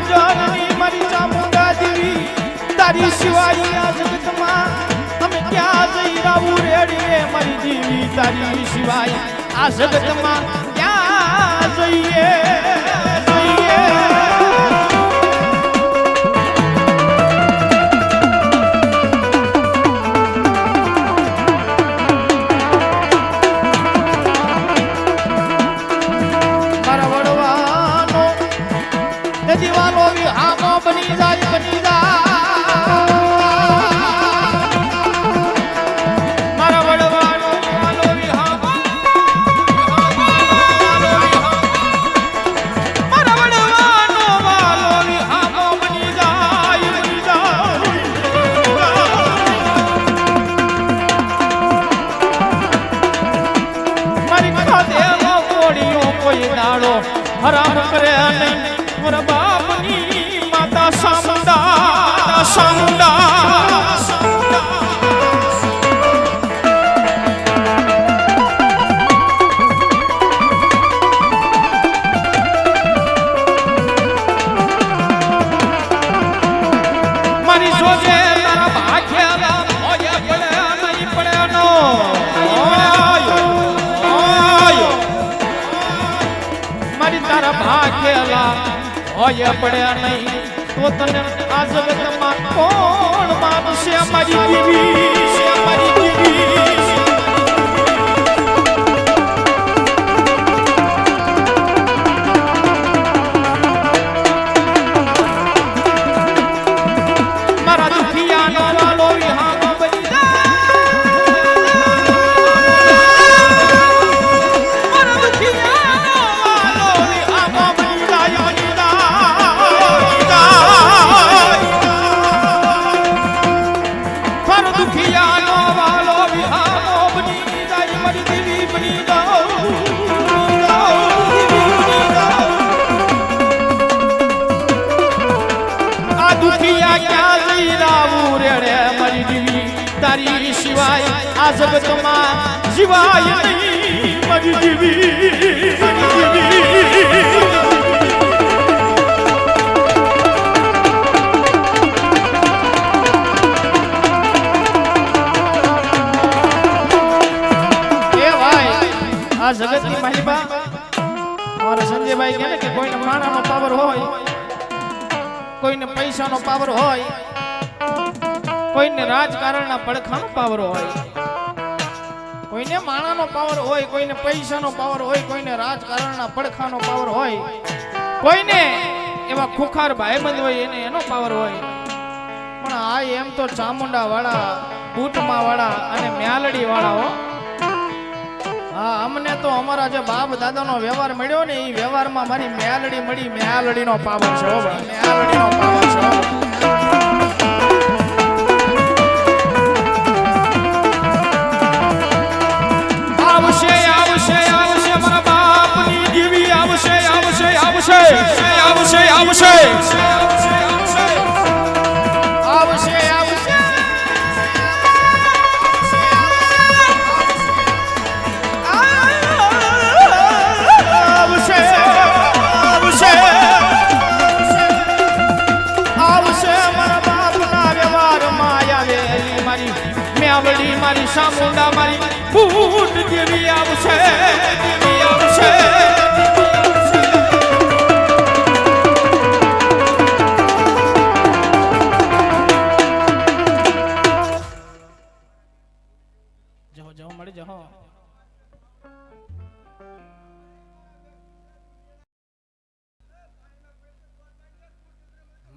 ભંજોની મારી ચામુંડા સિવાય આ જગતમાં અમે ક્યાં જઈ રાવું રેડીએ મારી દેવી સિવાય આ જગતમાં ક્યાં જઈએ? ਹਰਾਮ ਕਰਿਆ ਨਹੀਂ। ਮੇਰਾ ਬਾਪ ਨਹੀਂ ਮਾਤਾ ਸਾਮੁੰਡਾ ਸਾਮੁੰਡਾ હોય પડ્યા નહીં. તો તને આ જગતમાં કોણ માનશે? અમારી દીવી મારી આ જગતમાં જીવાય નહીં મારી દીવી મારી દીવી એ ભાઈ આ મહિમા અમારા સંજયભાઈ કહે કે કોઈને માણાનો પાવર હોય કોઈને પૈસાનો પાવર હોય કોઈને રાજકારણના પડખાનો પાવર હોય કોઈને માણાનો પાવર હોય, કોઈને પૈસાનો પાવર હોય, કોઈને રાજકારણના પડખાનો પાવર હોય, કોઈને એવા ખુખાર ભાઈબંધ હોય એને એનો પાવર હોય. પણ આ એમ તો ચામુંડા વાળા બૂટમાં વાળા અને મ્યાલડી વાળા હો. હા, અમને તો અમારા જે બાપ દાદાનો વ્યવહાર મળ્યો ને એ વ્યવહારમાં મારી મેલડી મળી મેલડીનો પાવર છે મ્યાલડીનો પાવર છે આવશે. આવશે આવશે. મારી સામુંડા મારી ફૂટ દેવી આવશે દેવી આવશે.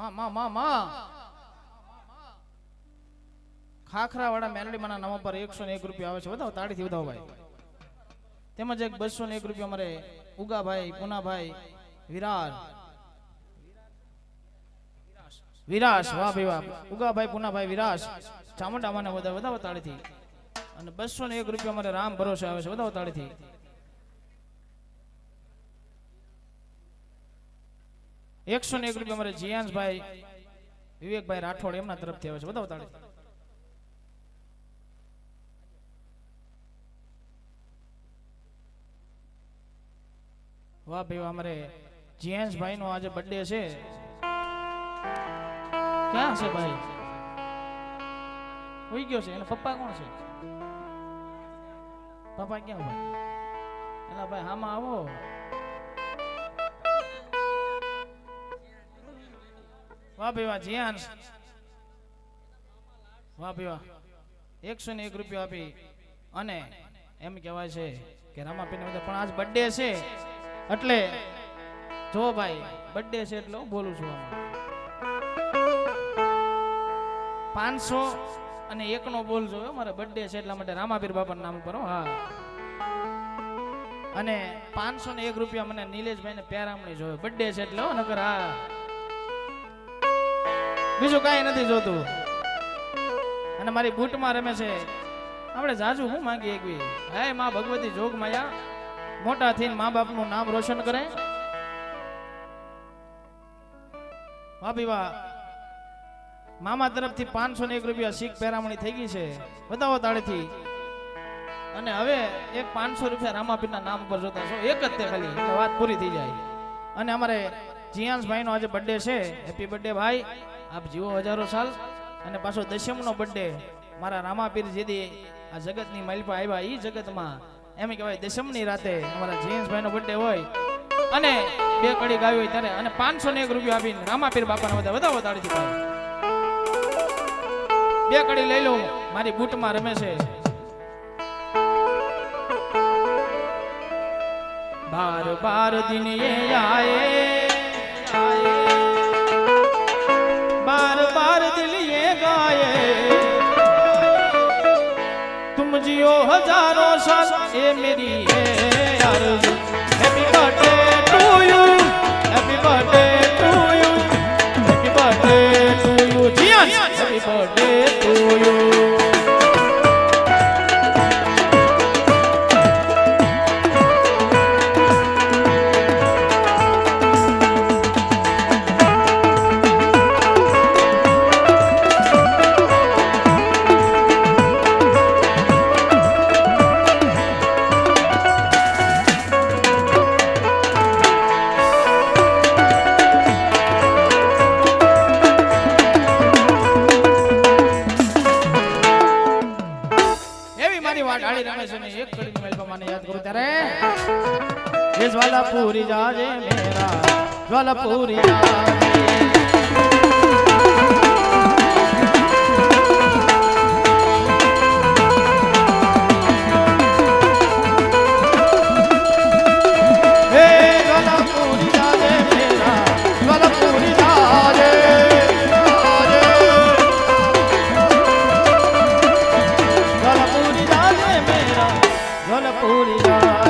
માં માં માં માં ખાખરા વાળા મેલડીમાંના નામ પર એકસો ને એક રૂપિયા આવે છે. વધાવો, તાળીથી વધાવો ભાઈ. તેમજ એક બસો ને એક રૂપિયા અમારે ઉગાભાઈ, પુનાભાઈ, વિરાર. વિરાસ, વાહ ભાઈ, વાહ. ઉગાભાઈ, પુનાભાઈ વિરાશ ચામુંડા મને બધા વધાવો તાળીથી. અને બસો ને એક રૂપિયા મારે રામ ભરોસે આવે છે. વધાવો, તાળીથી. એકસો ને એક રૂપિયા અમારે જીયાંશભાઈ, વિવેકભાઈ રાઠોડ એમના તરફથી આવે છે. બધા તાળી. વાહ ભાઈ અમારે જીયાંશભાઈ નો આજે બર્થડે છે. ક્યાં છે ભાઈ? હોઈ ગયો છે. એના પપ્પા કોણ છે? પપ્પા ક્યાં ભાઈ એલા ભાઈ, હામાં આવો. વાહ ભાઈ વાહ જીયાન્સ વાહ ભાઈ વાહ. એકસો ને એક રૂપિયો આપી. અને એમ કહેવાય છે કે રામાપીને બધા પણ આજ બર્થડે છે. એટલે જો ભાઈ બર્થડે છે એટલે હું બોલું છું પાંચસો અને એક નો બોલજો હો, મારે બર્થડે છે એટલા માટે રામાપીર બાપાના નામ પર હા અને પાંચસો ને એક રૂપિયા મને નિલેશભાઈ ને પેરામણી જોયો. બર્થડે છે એટલે નગર હા. બીજું કાંઈ નથી જોતું. અને મારી બૂટમાં રમે છે. આપણે જાજુ હું માંગીએ એકવી હે માં ભગવતી જોગ માયા મોટા થઈને મા બાપનું નામ રોશન કરે. ભાભી વાહ. મામા તરફથી પાંચસો ને એક રૂપિયા શીખ પેરામણી થઈ ગઈ છે. બતાવો તાળેથી. અને હવે એક પાંચસો રૂપિયા રામાપીરના નામ પર જોતા છો. એક જ તે ખાલી. વાત પૂરી થઈ જાય. અને અમારે જીયાંશ ભાઈનો આજે બર્થડે છે. હેપી બર્થડે ભાઈ. આપ જીવો હજારો સાલ અને પાછો દશમનો બર્થડે મારા રામાપીર જેદી આ જગતની માલિપા આવ્યા એ જગતમાં. એમ કહેવાય દશમની રાતે અમારા જયંતભાઈનો બર્થડે હોય અને બે કડી ગાવી હોય ત્યારે અને પાંચસો ને એક રૂપિયા આપીને રામાપીર બાપાને બધા બધા વધારેથી બે કડી લઈ લઉં, મારી બૂટમાં રમે છે. બાર બાર દિન એ આયે तुम जियो हजारों साल ये मेरी है आरज़ू happy birthday to you happy birthday to you happy birthday to you Jiya happy birthday to you પૂરી જાજે મેરા જ્વલ પૂરી पूरी